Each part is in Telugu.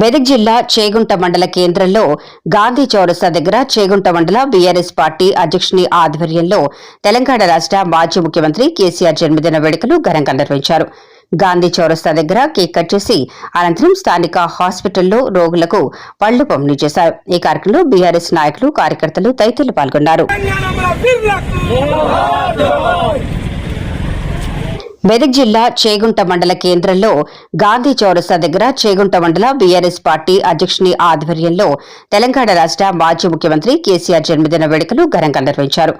మెదక్ జిల్లా చేగుంట మండల కేంద్రంలో గాంధీ చౌరస్తా దగ్గర చేగుంట మండల బీఆర్ఎస్ పార్టీ అధ్యక్షుని ఆధ్వర్యంలో తెలంగాణ రాష్ట్ర మాజీ ముఖ్యమంత్రి కేసీఆర్ జన్మదిన వేడుకలు ఘనంగా నిర్వహించారు. గాంధీ చౌరస్తా దగ్గర కేక్ కట్ చేసి అనంతరం స్థానిక హాస్పిటల్లో రోగులకు పళ్ళు పంపిణీ చేశారు. ఈ కార్యక్రమంలో బీఆర్ఎస్ నాయకులు కార్యకర్తలు తదితరులు పాల్గొన్నారు. మెదక్ జిల్లా చేగుంట మండల కేంద్రంలో గాంధీ చౌరస్తా దగ్గర చేగుంట మండల బీఆర్ఎస్ పార్టీ అధ్యక్షుని ఆధ్వర్యంలో తెలంగాణ రాష్ట్ర మాజీ ముఖ్యమంత్రి కేసీఆర్ జన్మదిన వేడుకలు ఘనంగా నిర్వహించారు.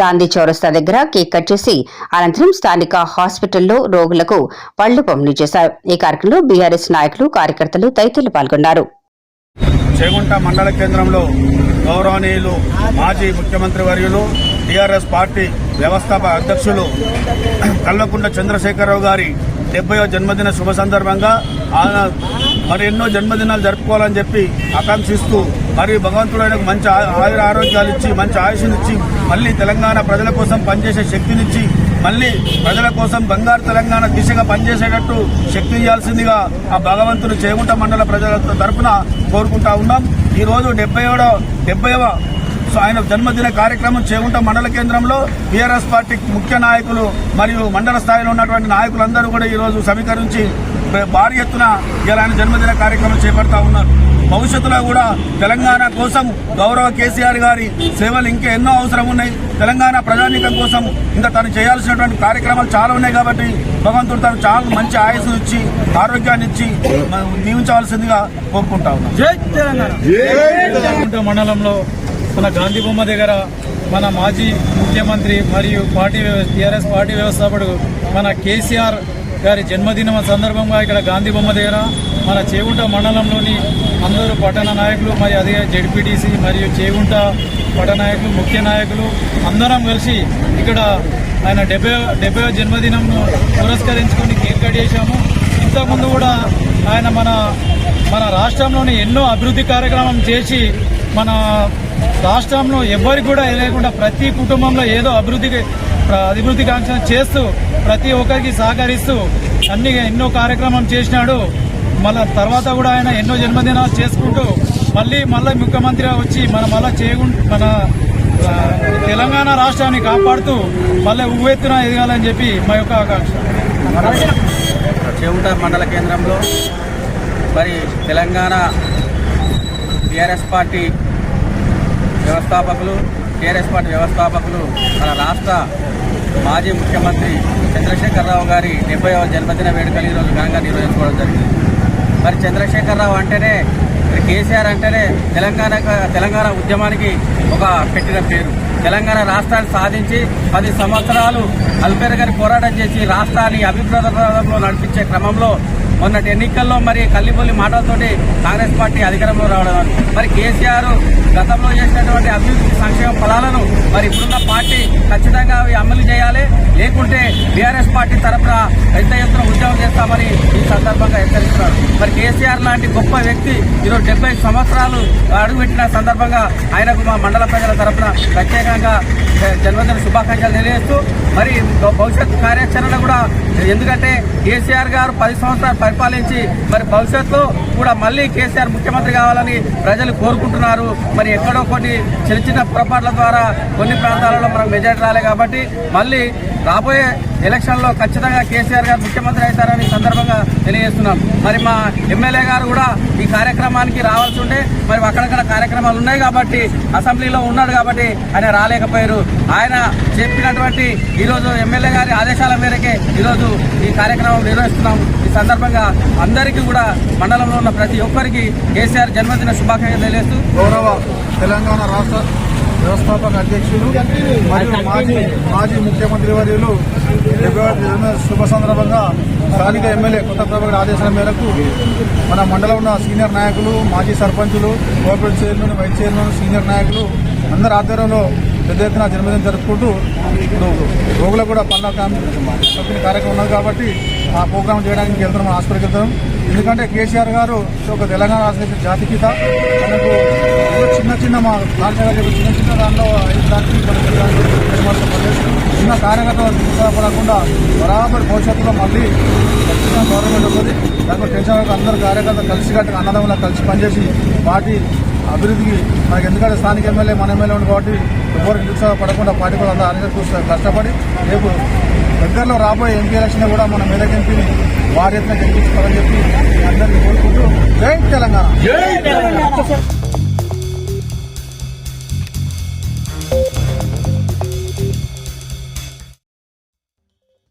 గాంధీ చౌరస్తా దగ్గర కేక్ కట్ చేసి అనంతరం స్థానిక హాస్పిటల్లో రోగులకు పళ్ళు పంపిణీ చేశారు. ఈ కార్యక్రమంలో బీఆర్ఎస్ నాయకులు కార్యకర్తలు తదితరులు పాల్గొన్నారు. చేగుంట మండల కేంద్రంలో గౌరవనీయులు మాజీ ముఖ్యమంత్రి వర్యులు టీఆర్ఎస్ పార్టీ వ్యవస్థాపక అధ్యక్షులు కల్వకుంట్ల చంద్రశేఖరరావు గారి డెబ్బయో జన్మదిన శుభ సందర్భంగా ఆయన మరి ఎన్నో జన్మదినాలు జరుపుకోవాలని చెప్పి ఆకాంక్షిస్తూ మరి భగవంతుడు ఆయనకు మంచి ఆయుర ఆరోగ్యాలు ఇచ్చి మంచి ఆయుష్నిచ్చి మళ్ళీ తెలంగాణ ప్రజల కోసం పనిచేసే శక్తినిచ్చి మళ్ళీ ప్రజల కోసం బంగారు తెలంగాణ దిశగా పనిచేసేటట్టు శక్తి ఇవ్వాల్సిందిగా ఆ భగవంతుడు చేగుంట మండల ప్రజల తరపున కోరుకుంటా ఉన్నాం. ఈ రోజు డెబ్బై ఏడో డెబ్బైవ ఆయన జన్మదిన కార్యక్రమం చేగుంట మండల కేంద్రంలో టీఆర్ఎస్ పార్టీ ముఖ్య నాయకులు మరియు మండల స్థాయిలో ఉన్నటువంటి నాయకులందరూ కూడా ఈ రోజు సమీకరించి భారీ ఎత్తున ఇలా ఆయన జన్మదిన కార్యక్రమం చేపడతా ఉన్నారు. భవిష్యత్తులో కూడా తెలంగాణ కోసం గౌరవ కేసీఆర్ గారి సేవలు ఇంకా ఎన్నో అవసరం ఉన్నాయి. తెలంగాణ ప్రజానీకం కోసం ఇంకా తను చేయాల్సినటువంటి కార్యక్రమాలు చాలా ఉన్నాయి కాబట్టి భగవంతుడు తను చాలా మంచి ఆయుస్సు ఇచ్చి ఆరోగ్యాన్ని ఇచ్చి మనం దీవించవలసిందిగా కోరుకుంటా ఉన్నాం మండలంలో మన గాంధీ బొమ్మ దగ్గర మన మాజీ ముఖ్యమంత్రి మరియు పార్టీ టీఆర్ఎస్ పార్టీ వ్యవస్థాపకుడు మన కేసీఆర్ గారి జన్మదినం సందర్భంగా ఇక్కడ గాంధీ బొమ్మ దగ్గర మన చేగుంట మండలంలోని అందరూ పట్టణ నాయకులు మరి అదే జడ్పీటీసీ మరియు చేగుంట పట్టణ నాయకులు ముఖ్య నాయకులు అందరం కలిసి ఇక్కడ ఆయన డెబ్బై డెబ్బై జన్మదినంను పురస్కరించుకొని కేక్ కట్ చేశాము. ఇంతకుముందు కూడా ఆయన మన మన రాష్ట్రంలోని ఎన్నో అభివృద్ధి కార్యక్రమం చేసి మన రాష్ట్రంలో ఎవరికి కూడా లేకుండా ప్రతి కుటుంబంలో ఏదో అభివృద్ధికి అభివృద్ధి కాంక్ష చేస్తూ ప్రతి ఒక్కరికి సహకరిస్తూ అన్ని ఎన్నో కార్యక్రమం చేసినాడు. మళ్ళా తర్వాత కూడా ఆయన ఎన్నో జన్మదినాలు చేసుకుంటూ మళ్ళీ మళ్ళీ ముఖ్యమంత్రిగా వచ్చి మన మళ్ళా చేయకుండా మన తెలంగాణ రాష్ట్రాన్ని కాపాడుతూ మళ్ళీ ఉవ్వెత్తున ఎదగాలని చెప్పి మా యొక్క ఆకాంక్ష. చెవుట మండల కేంద్రంలో మరి తెలంగాణ టీఆర్ఎస్ పార్టీ వ్యవస్థాపకులు టీఆర్ఎస్ పార్టీ వ్యవస్థాపకులు మన రాష్ట్ర మాజీ ముఖ్యమంత్రి చంద్రశేఖరరావు గారి డెబ్బైవ జన్మదిన వేడుకలు ఈరోజు ఘనంగా నిర్వహించుకోవడం జరిగింది. మరి చంద్రశేఖరరావు అంటేనే మరి కేసీఆర్ అంటేనే తెలంగాణ తెలంగాణ ఉద్యమానికి ఒక పెట్టిన పేరు. తెలంగాణ రాష్ట్రాన్ని సాధించి పది సంవత్సరాలు అల్పేర్ గారి పోరాటం చేసి రాష్ట్రాన్ని అభిప్రాయంలో నడిపించే క్రమంలో మొన్నటి ఎన్నికల్లో మరి కల్లిపల్లి మాటలతోటి కాంగ్రెస్ పార్టీ అధికారంలో రావడం. మరి కేసీఆర్ గతంలో చేసినటువంటి అభివృద్ధి సంక్షేమ ఫలాలను మరి ఇప్పుడున్న పార్టీ ఖచ్చితంగా అవి అమలు చేయాలి. లేకుంటే బీఆర్ఎస్ పార్టీ తరఫున పెద్ద ఎత్తున ఉద్యమం చేస్తామని ఈ సందర్భంగా హెచ్చరిస్తున్నారు. మరి కేసీఆర్ లాంటి గొప్ప వ్యక్తి ఈరోజు డెబ్బై సంవత్సరాలు అడుగుపెట్టిన సందర్భంగా ఆయనకు మా మండల ప్రజల తరఫున ప్రత్యేకంగా జన్మదిన శుభాకాంక్షలు తెలియజేస్తూ మరి భవిష్యత్ కార్యాచరణ కూడా ఎందుకంటే కేసీఆర్ గారు పది సంవత్సరాలు పరిపాలించి మరి భవిష్యత్తులో కూడా మళ్ళీ కేసీఆర్ ముఖ్యమంత్రి కావాలని ప్రజలు కోరుకుంటున్నారు. మరి ఎక్కడో కొన్ని చిన్న చిన్న పొరపాట్ల ద్వారా కొన్ని ప్రాంతాలలో మనకు మెజార్టీ రాలే కాబట్టి మళ్ళీ రాబోయే ఎలక్షన్లో ఖచ్చితంగా కేసీఆర్ గారు ముఖ్యమంత్రి అవుతారని సందర్భంగా తెలియజేస్తున్నాం. మరి మా ఎమ్మెల్యే గారు కూడా ఈ కార్యక్రమానికి రావాల్సి ఉంటే మరి అక్కడక్కడ కార్యక్రమాలు ఉన్నాయి కాబట్టి అసెంబ్లీలో ఉన్నాడు కాబట్టి ఆయన రాలేకపోయారు. ఆయన చెప్పినటువంటి ఈరోజు ఎమ్మెల్యే గారి ఆదేశాల మేరకే ఈరోజు ఈ కార్యక్రమం నిర్వహిస్తున్నాం. ఈ సందర్భంగా అందరికీ కూడా మండలంలో ఉన్న ప్రతి ఒక్కరికి కేసీఆర్ జన్మదిన శుభాకాంక్షలు తెలియజేస్తూ గౌరవ తెలంగాణ రాష్ట్ర వ్యవస్థాపక అధ్యక్షులు మరియు మాజీ మాజీ ముఖ్యమంత్రి వర్యులు జన్మదిన శుభ సందర్భంగా స్థానిక ఎమ్మెల్యే కొత్త ప్రభాకర్ ఆదేశాల మేరకు మన మండలం ఉన్న సీనియర్ నాయకులు మాజీ సర్పంచులు cooperative chairman vice chairman senior నాయకులు అందరి ఆధ్వర్యంలో పెద్ద ఎత్తున జన్మదినం జరుపుకుంటూ ఇప్పుడు రోగులకు కూడా పంపిణీ కార్యక్రమం ఉన్నది కాబట్టి ఆ ప్రోగ్రామ్ చేయడానికి వెళ్తున్నాం హాస్పిటల్కి వెళ్తాం ఎందుకంటే కేసీఆర్ గారు ఒక తెలంగాణ రాష్ట్ర జాతిపిత మనకు చిన్న చిన్న మా కాల్చగా చిన్న చిన్న దాంట్లో ఐదు దానికి చిన్న కార్యకర్తలు ఉత్సాహపడకుండా బరాబర్ భవిష్యత్తులో మళ్ళీ ఖచ్చితంగా గవర్నమెంట్ ఉంటుంది. దాంట్లో కేసీఆర్ అందరు అందరూ కార్యకర్తలు కలిసికట్టుగా అన్నదమ్ములా కలిసి పనిచేసి పార్టీ అభివృద్ధికి మనకి ఎందుకంటే స్థానిక ఎమ్మెల్యే మన ఎమ్మెల్యే ఉంది కాబట్టి ఎవరు నిరుత్సాహపడకుండా పార్టీ కూడా అందరూ కష్టపడి రేపు దగ్గరలో రాబోయే ఎంపీ ఎలక్షన్ కూడా మన మెదక్ ఎంపీని వారి ఎత్తున గెలిపించుకోవాలని చెప్పి కోరుకుంటూ జై తెలంగాణ. జై తెలంగాణ.